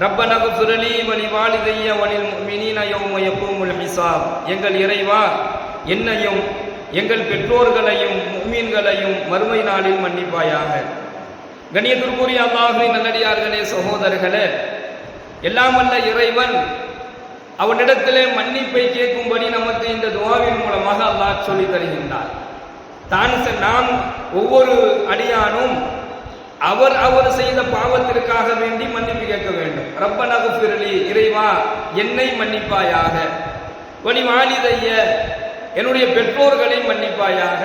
ரப்பன குஃபிரலி வலி வாலிதைய வலில் முஃமினீன யௌம யகூமுல் ஹிசாப். எங்கள் இறைவா என்னையும் எங்கள் பெற்றோர்களையும் முஃமின்களையும் மறுமை நாளில் மன்னிப்பாயாக. கணியத்திற்குரிய அல்லாஹுவின் நல்லடியார்களே சகோதரர்களே எல்லாம் வல்ல இறைவன் அவனிடத்திலே மன்னிப்பை கேட்கும்படி நமக்கு இந்த துவாவின் மூலமாக அல்லாஹ் சொல்லித் தருகின்றார். தான் நாம் ஒவ்வொரு அடியானும் அவர் அவர் செய்த பாவத்திற்காக வேண்டி மன்னிப்பு கேட்க வேண்டும். ரப்பனகு பிரலி இறைவா என்னை மன்னிப்பாயாக. வழி வாலிதைய என்னுடைய பெற்றோர்களை மன்னிப்பாயாக.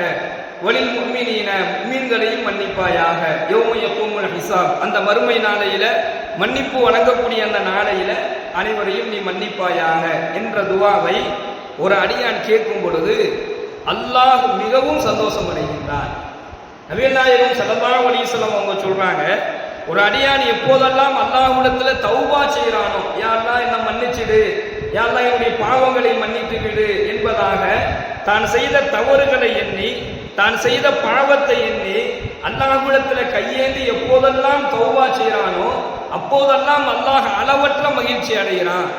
வழில் மும்மினீன மீன்களையும் மன்னிப்பாயாக. யௌமைய பூமுல் ஹிசாப் அந்த மறுமை நாளையில மன்னிப்பு வழங்கக்கூடிய அந்த நாளையில அனைவரையும் நீ மன்னிப்பாயாக என்ற துவாவை ஒரு அடியான் கேட்கும் பொழுது அல்லாஹ் மிகவும் சந்தோஷம் அடைகின்றான் நபிகள் நாயகம் ஸல்லல்லாஹு அவங்க சொல்றாங்க ஒரு அடியான் எப்போதெல்லாம் அல்லாஹ்விடத்துல தௌபா செய்கிறானோ யா என்ன மன்னிச்சிடு யாரெல்லாம் என்னுடைய பாவங்களை மன்னித்து விடு என்பதாக தான் செய்த தவறுகளை எண்ணி தான் செய்த பாவத்தை எண்ணி அல்லாஹ்விடத்துல கையேந்தி எப்போதெல்லாம் தௌபா செய்கிறானோ அப்போதெல்லாம் அல்லாஹ் அளவற்ற மகிழ்ச்சி அடைகிறான்.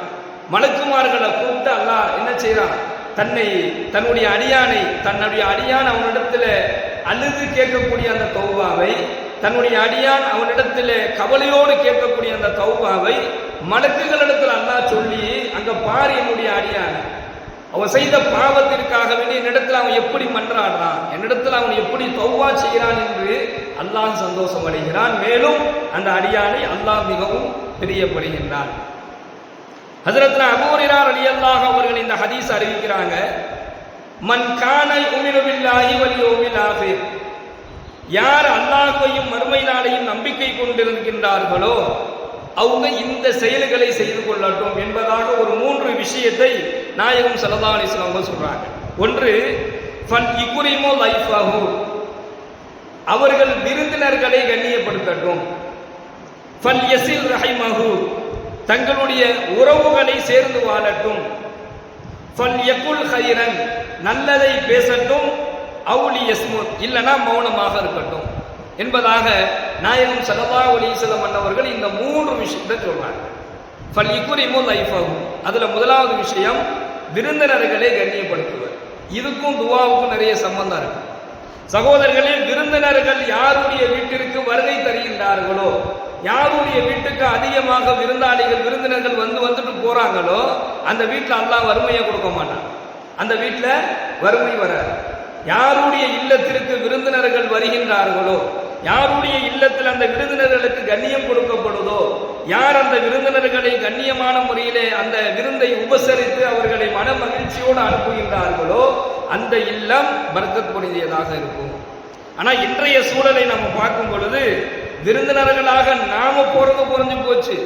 மலக்குமார்களை கூப்பிட்டு அல்லாஹ் என்ன செய்யறான் தன்னை தன்னுடைய அடியானை தன்னுடைய அடியான் அவனிடத்துல அழுது கேட்கக்கூடிய அந்த தௌபாவை தன்னுடைய அடியான் அவனிடத்திலே கவலையோடு கேட்கக்கூடிய அந்த தௌபாவை மலக்குகளிடத்தில் அல்லாஹ் சொல்லி அங்க பாரு என்னுடைய அடியான். அவன் செய்த பாவத்திற்காக வேண்டி என்னிடத்தில் அவன் எப்படி மன்றாடுறான்? என்னிடத்தில் அவன் எப்படி தௌவா செய்கிறான்? என்று அல்லாஹ் சந்தோஷம் அடைகிறான். மேலும் அந்த அடியானை அல்லாஹ் மிகவும் பிரியப்படுகின்றான். ஹசரத்னா அபூரிரார் அலியல்லாஹ் அவர்கள் இந்த ஹதீஸ் அறிவிக்கிறாங்க. மன் கானை உமிருபில்லாஹி வல் யௌமில் யார் அல்லாஹையும் மறுமை நாளையும் நம்பிக்கை கொண்டிருக்கின்றார்களோ அவங்க இந்த செயல்களை செய்து கொள்ளட்டும் என்பதாக ஒரு மூன்று விஷயத்தை நாயகம் ஸல்லல்லாஹு அலிஸ்லாம் அவங்க சொல்றாங்க. ஒன்று ஃபன் இக்குரிமோ லைஃபாஹு. அவர்கள் விருந்தினர்களை கண்ணியப்படுத்தட்டும். ஃபல் யசில் ரஹிமஹு. தங்களுடைய உறவுகளை சேர்ந்து வாழட்டும். ஃபல் எக்குல் ஹைரன் நல்லதை பேசட்டும். அவுலி எஸ்முத் இல்லைனா மௌனமாக இருக்கட்டும். என்பதாக நாயகம் ஸல்லல்லாஹு அலைஹி வஸல்லம் இந்த மூன்று விஷயத்தை சொல்றாங்க. ஃபல் லைஃப் ஆகும் அதுல முதலாவது விஷயம் விருந்தினர்களை கண்ணியப்படுத்துவர். இதுக்கும் துவாவுக்கும் நிறைய சம்பந்தம் இருக்கு. சகோதரர்களே விருந்தினர்கள் யாருடைய வீட்டிற்கு வருகை தருகின்றார்களோ யாருடைய வீட்டுக்கு அதிகமாக விருந்தாளிகள் விருந்தினர்கள் வந்து வந்துட்டு போறாங்களோ அந்த வீட்டில் அல்லாஹ் வறுமையை கொடுக்க மாட்டான். அந்த வீட்டில் வறுமை வராது. யாருடைய இல்லத்திற்கு விருந்தினர்கள் வருகின்றார்களோ யாருடைய இல்லத்தில் அந்த விருந்தினர்களுக்கு கண்ணியம் கொடுக்கப்படுதோ யார் அந்த விருந்தினர்களை கண்ணியமான முறையிலே அந்த விருந்தை உபசரித்து அவர்களை மன மகிழ்ச்சியோடு அனுப்புகின்றார்களோ அந்த இல்லம் பரக்கத் இருக்கும். ஆனா இன்றைய சூழலை நம்ம பார்க்கும் பொழுது விருந்தினர்களாக நாம போறது குறைஞ்சு போச்சு.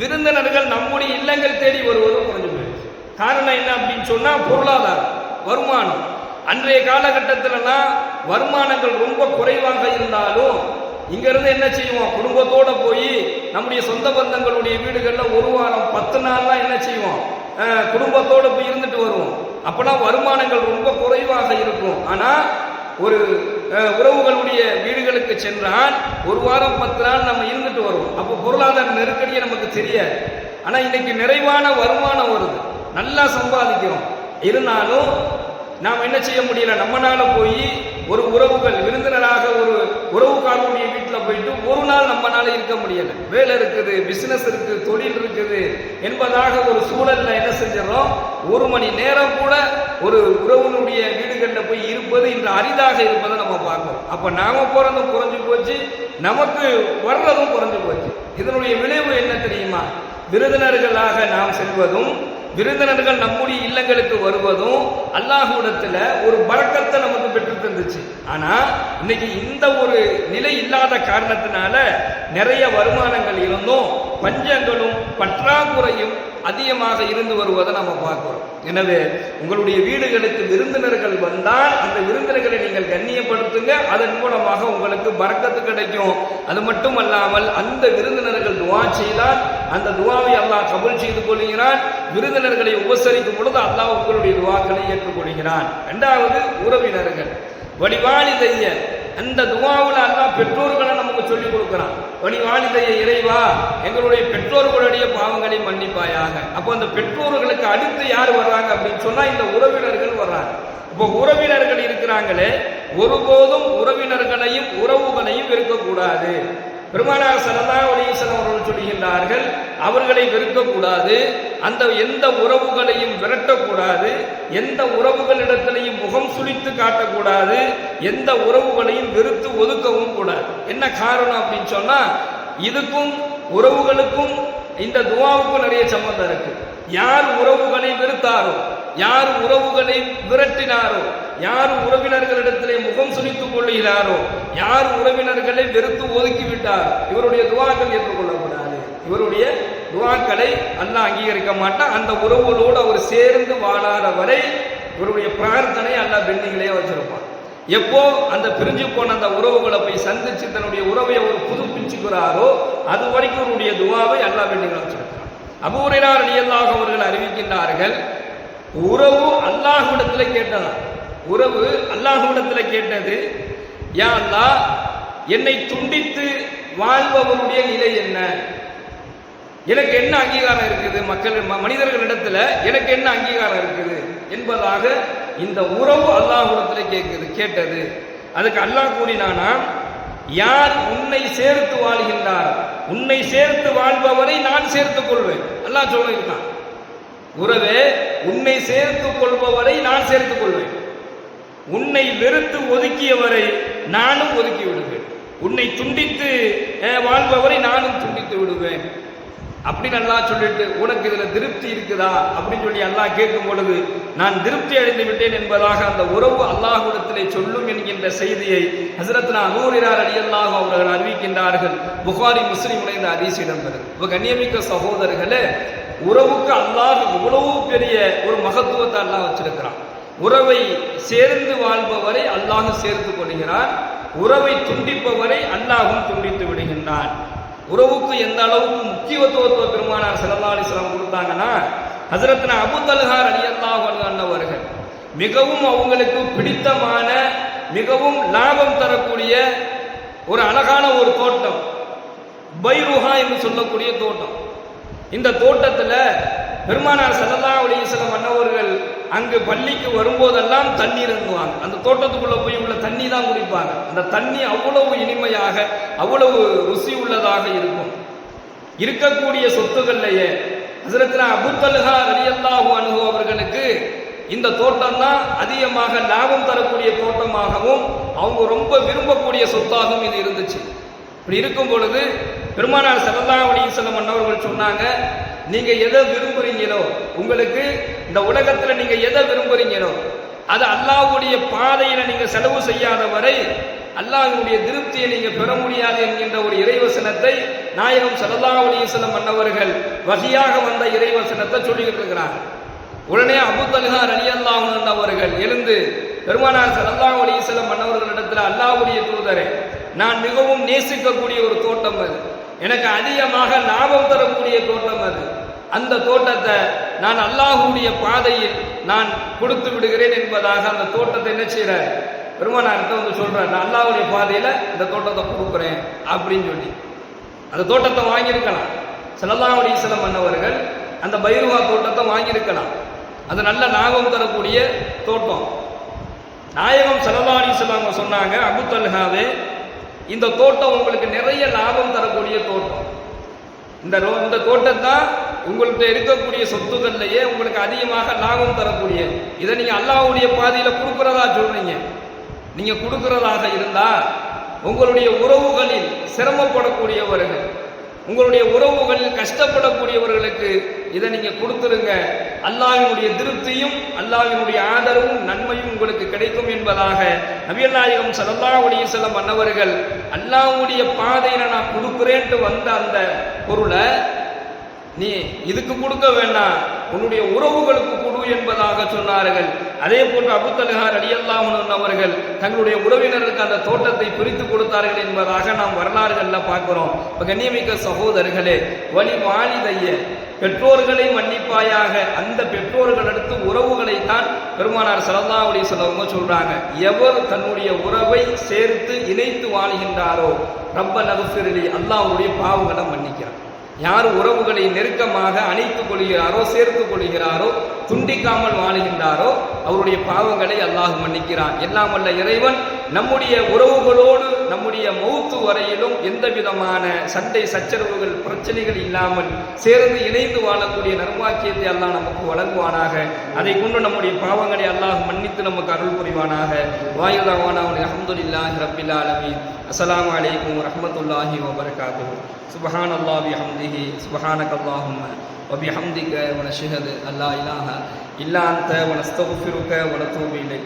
விருந்தினர்கள் நம்முடைய இல்லங்கள் தேடி வருவதும் குறைஞ்சு காரணம் என்ன அப்படின்னு சொன்னா பொருளாதாரம் வருமானம். அன்றைய காலகட்டத்திலலாம் வருமானங்கள் ரொம்ப குறைவாக இருந்தாலும் இங்க இருந்து என்ன செய்வோம்? குடும்பத்தோட போய் நம்முடைய சொந்த பந்தங்களுடைய வீடுகளில் ஒரு வாரம் பத்து நாள்லாம் என்ன செய்வோம்? குடும்பத்தோடு குடும்பத்தோட போய் இருந்துட்டு வருவோம். அப்பெல்லாம் வருமானங்கள் ரொம்ப குறைவாக இருக்கும். ஆனா ஒரு உறவுகளுடைய வீடுகளுக்கு சென்றால் ஒரு வாரம் பத்து நாள் நம்ம இருந்துட்டு வருவோம். அப்போ பொருளாதார நெருக்கடியை நமக்கு தெரியாது. ஆனா இன்னைக்கு நிறைவான வருமானம் வருது. நல்லா சம்பாதிக்கிறோம். இருந்தாலும் நாம் என்ன செய்ய முடியல? நம்மளால போய் ஒரு உறவுகள் விருந்தினராக ஒரு உறவுக்காரனுடைய வீட்டில் போயிட்டு ஒரு நாள் நம்மளால இருக்க முடியல. வேலை இருக்குது பிசினஸ் இருக்கு தொழில் இருக்குது என்பதாக ஒரு சூழல்ல என்ன செஞ்சிடறோம்? ஒரு மணி நேரம் கூட ஒரு உறவுனுடைய வீடுகளில் போய் இருப்பது இன்று அரிதாக இருப்பதை நம்ம பார்க்கணும். அப்ப நாம போறதும் குறைஞ்சு போச்சு நமக்கு வர்றதும் குறைஞ்சு போச்சு. இதனுடைய விளைவு என்ன தெரியுமா? விருந்தினர்களாக நாம் செல்வதும் விருந்தினர்கள் நம்முடைய இல்லங்களுக்கு வருவதும் அல்லாஹ்விடத்துல ஒரு பறக்கத்தை நமக்கு பெற்று தந்துச்சு. ஆனா இன்னைக்கு இந்த ஒரு நிலை இல்லாத காரணத்தினால நிறைய வருமானங்கள் இருந்தும் பஞ்சங்களும் பற்றாக்குறையும் அதிகமாக இருந்து வருவதை நம்ம பார்க்கிறோம். எனவே உங்களுடைய வீடுகளுக்கு விருந்தினர்கள் வந்தால் அந்த விருந்தினர்களை நீங்கள் கண்ணியப்படுத்துங்க. அதன் மூலமாக உங்களுக்கு பறக்கத்து கிடைக்கும். அது மட்டும் அல்லாமல் அந்த விருந்தினர்கள் துவா செய்தால் அந்த துவாவை அல்லாஹ் கபுல் செய்து கொள்கிறான் விருந்தினர்களை உபசரிக்கும் பொழுது அல்லாஹ் உங்களுடைய துவாக்களை ஏற்றுக்கொள்கிறான் இரண்டாவது உறவினர்கள். வழிவாளிதைய அந்த துவாவில் அல்லாஹ் பெற்றோர்களை நமக்கு சொல்லிக் கொடுக்கிறான். வழிவாளிதைய இறைவா எங்களுடைய பெற்றோர்களுடைய பாவங்களை மன்னிப்பாயாக. அப்போ அந்த பெற்றோர்களுக்கு அடுத்து யார் வர்றாங்க அப்படின்னு சொன்னா இந்த உறவினர்கள் வர்றாங்க. இப்போ உறவினர்கள் இருக்கிறாங்களே ஒருபோதும் உறவினர்களையும் உறவுகளையும் இருக்கக்கூடாது பெருமானார் சரதா ஒலீசன் அவர்கள் சொல்கின்றார்கள் அவர்களை வெறுக்கக்கூடாது அந்த எந்த உறவுகளையும் விரட்டக்கூடாது எந்த உறவுகளிடத்திலையும் முகம் சுளித்து காட்டக்கூடாது எந்த உறவுகளையும் வெறுத்து ஒதுக்கவும் கூடாது. என்ன காரணம் அப்படின்னு சொன்னால் இதுக்கும் உறவுகளுக்கும் இந்த துவாவுக்கும் நிறைய சம்பந்தம் இருக்கு. யார் உறவுகளை வெறுத்தாரோ யார் உறவுகளை விரட்டினாரோ யார் உறவினர்களிடத்திலே முகம் சுழித்துக் கொள்கிறாரோ யார் உறவினர்களை வெறுத்து ஒதுக்கி விட்டார் இவருடைய துவாக்கள் ஏற்றுக்கொள்ளக்கூடாது இவருடைய துவாக்களை அல்லாஹ் அங்கீகரிக்க மாட்டான். அந்த உறவுகளோடு அவர் சேர்ந்து வாழாத வரை இவருடைய பிரார்த்தனை அல்லாஹ் பெண்டிங்களே வச்சிருப்பான். எப்போ அந்த பிரிஞ்சு போன அந்த உறவுகளை போய் சந்திச்சு தன்னுடைய உறவை அவர் புதுப்பிச்சுக்கிறாரோ அது வரைக்கும் அவருடைய துவாவை அல்லா பெண்டிங்களை வச்சிருக்கிறான் அபூரையார் அலியல்லாக அவர்கள் அறிவிக்கின்றார்கள் உறவு அல்லாஹ்விடத்தில் கேட்டதான் உறவு அல்லாஹ்விடத்தில் கேட்டது யா அல்லா என்னை துண்டித்து வாழ்பவருடைய நிலை என்ன? எனக்கு என்ன அங்கீகாரம் இருக்குது? மக்கள் ம- மனிதர்களிடத்துல எனக்கு என்ன அங்கீகாரம் இருக்குது? என்பதாக இந்த உறவு அல்லாஹ்விடத்தில் கேட்குது கேட்டது. அதுக்கு அல்லாஹ் கூறினானா யார் உன்னை சேர்த்து வாழ்கின்றார் உன்னை சேர்த்து வாழ்பவரை நான் சேர்த்துக் கொள்வேன். அல்லாஹ் சொல்லியிருக்கான். உறவே உன்னை சேர்த்துக் கொள்பவரை நான் சேர்த்துக் கொள்வேன். உன்னை வெறுத்து ஒதுக்கியவரை நானும் ஒதுக்கி விடுவேன். உன்னை துண்டித்து வாழ்பவரை நானும் துண்டித்து விடுவேன். அப்படின்னு நல்லா சொல்லிட்டு உனக்கு இதுல திருப்தி இருக்குதா? அப்படின்னு சொல்லி அல்லாஹ் கேட்கும் பொழுது நான் திருப்தி அடைந்து விட்டேன் என்பதாக அந்த உறவு அல்லாஹுடத்திலே சொல்லும் என்கின்ற செய்தியை ஹசரத்னா அபூரிரார் அலி அல்லாஹ் அவர்கள் அறிவிக்கின்றார்கள். புகாரி முஸ்லீம் உடைந்த அதிசி இடம்பெறும் இப்போ கண்ணியமிக்க சகோதரர்களே உறவுக்கு அல்லாஹ் இவ்வளவு பெரிய ஒரு மகத்துவத்தை அல்லாஹ் வச்சிருக்கிறான். உறவை சேர்ந்து வாழ்பவரை அல்லாஹ் சேர்த்து கொள்கிறான் உறவை துண்டிப்பவரை அல்லாஹும் துண்டித்து விடுகின்றான். உறவுக்கு எந்த அளவுக்கு முக்கியத்துவத்துவ பெருமானார் ஸல்லல்லாஹு அலைஹி கொடுத்தாங்கன்னா ஹஜரத்னா அபுதல்ஹார் அலி அல்லாஹ் அண்ணவர்கள் மிகவும் அவங்களுக்கு பிடித்தமான மிகவும் லாபம் தரக்கூடிய ஒரு அழகான ஒரு தோட்டம். பைருஹா என்று சொல்லக்கூடிய தோட்டம். இந்த தோட்டத்தில் பெருமானார் சல்லா அலைஹி அங்கு பள்ளிக்கு வரும்போதெல்லாம் தண்ணீர் இருந்துவாங்க அந்த தோட்டத்துக்குள்ளே போய் உள்ள தண்ணி தான் குடிப்பாங்க. அந்த தண்ணி அவ்வளவு இனிமையாக அவ்வளவு ருசி உள்ளதாக இருக்கும். இருக்கக்கூடிய சொத்துக்கள்லையே ஹசரத்னா அபுத்தல்ஹா ரலியல்லாஹு அன்ஹு அவர்களுக்கு இந்த தோட்டம் தான் அதிகமாக லாபம் தரக்கூடிய தோட்டமாகவும் அவங்க ரொம்ப விரும்பக்கூடிய சொத்தாகவும் இது இருந்துச்சு. இப்படி இருக்கும் பொழுது பெருமானார் ஸல்லல்லாஹு அலைஹி வஸல்லம் சொன்னாங்க நீங்க எதை விரும்புறீங்களோ உங்களுக்கு இந்த உலகத்துல நீங்க எதை விரும்புறீங்களோ அது அல்லாஹ்வுடைய பாதையில நீங்க செலவு செய்யாத வரை அல்லாஹ்வுடைய திருப்தியை நீங்க பெற முடியாது என்கின்ற ஒரு இறைவசனத்தை நாயகம் ஸல்லல்லாஹு அலைஹி வஸல்லம் வகையாக வந்த இறைவசனத்தை சொல்லிக்கிட்டு இருக்கிறாங்க. உடனே அபு அலி அல்லாஹ் அன்ஹு அவர்கள் எழுந்து பெருமானார் ஸல்லல்லாஹு அலைஹி வஸல்லம் அல்லாஹ்வுடைய தூதரே நான் மிகவும் நேசிக்கக்கூடிய ஒரு தோட்டம் அது. எனக்கு அதிகமாக லாபம் தரக்கூடிய தோட்டம் அது. அந்த தோட்டத்தை நான் அல்லாஹுடைய பாதையில் நான் கொடுத்து விடுகிறேன் என்பதாக அந்த தோட்டத்தை என்ன செய்கிறார்? பெருமானார்கிட்ட வந்து சொல்றார் நான் அல்லாஹுடைய பாதையில இந்த தோட்டத்தை கொடுக்குறேன் அப்படின்னு சொல்லி. அந்த தோட்டத்தை வாங்கியிருக்கலாம். ஸல்லல்லாஹு சில மன்னவர்கள் அந்த பைருவா தோட்டத்தை வாங்கியிருக்கலாம். அது நல்ல லாபம் தரக்கூடிய தோட்டம். நாயகம் ஸல்லல்லாஹு அலைஹி சொன்னாங்க அபுத்தல்ஹாவே இந்த தோட்டம் உங்களுக்கு நிறைய லாபம் தரக்கூடிய தோட்டம். இந்த ரோ- இந்த தோட்டம் தான் உங்கள்கிட்ட இருக்கக்கூடிய சொத்துக்கள்லையே உங்களுக்கு அதிகமாக லாபம் தரக்கூடிய? இதை நீங்க அல்லாஹ்வுடைய பாதையில கொடுக்குறதா சொல்றீங்க. நீங்க கொடுக்குறதாக இருந்தா உங்களுடைய உறவுகளில் சிரமப்படக்கூடியவர்கள் உங்களுடைய உறவுகளில் கஷ்டப்படக்கூடியவர்களுக்கு இதை நீங்க கொடுத்துருங்க. அல்லாவினுடைய திருப்தியும் அல்லாவினுடைய ஆதரவும் நன்மையும் உங்களுக்கு கிடைக்கும் என்பதாக நபிகள் சலல்லாவுடைய சில மன்னவர்கள் அல்லாவுடைய பாதையில நான் கொடுக்குறேன்ட்டு வந்த அந்த பொருளை நீ இதுக்கு கொடுக்க வேண்டாம் உன்னுடைய உறவுகளுக்கு கொடு என்பதாக சொன்னார்கள். அதே போன்று அபுத்தலுகார் அலியல்லாமன் அவர்கள் தங்களுடைய உறவினருக்கு அந்த தோட்டத்தை பிரித்து கொடுத்தார்கள் என்பதாக நாம் வரலாறுகளில் பார்க்கிறோம். இப்போ கண்ணியமிக்க சகோதரர்களே வழி வாலிதைய பெற்றோர்களை மன்னிப்பாயாக அந்த பெற்றோர்களிடத்து உறவுகளை தான் பெருமானார் சரதா அலி சொல்லவங்க சொல்றாங்க. எவர் தன்னுடைய உறவை சேர்த்து இணைத்து வாழ்கின்றாரோ ரப்ப நகுஃபிரலி அல்லாவுடைய பாவங்களை மன்னிக்கிறார் யார் உறவுகளை நெருக்கமாக அணைத்துக் கொள்கிறாரோ சேர்த்துக் கொள்கிறாரோ துண்டிக்காமல் வாழுகின்றாரோ அவருடைய பாவங்களை அல்லாஹ் மன்னிக்கிறான். எல்லாம் வல்ல இறைவன் நம்முடைய உறவுகளோடு நம்முடைய மௌத்து வரையிலும் எந்த விதமான சண்டை சச்சரவுகள் பிரச்சனைகள் இல்லாமல் சேர்ந்து இணைந்து வாழக்கூடிய நர்வாக்கியத்தை அல்லாஹ் நமக்கு வழங்குவானாக அதை கொண்டு நம்முடைய பாவங்களை அல்லாஹ் மன்னித்து நமக்கு அருள் புரிவானாக வாயுதாவான அஹமதுல்லாஹி ரபில் ஆலமீன் அஸ்ஸலாமு அலைக்கும் வரஹ்மத்துல்லாஹி வபரகாத்துஹு சுபஹான் அல்லாஹ் பிஹம்திஹி சுபஹானக அல்லாஹும்ம وبحمدك ونشهد أن لا إله إلا أنت ونستغفرك ونتوب إليك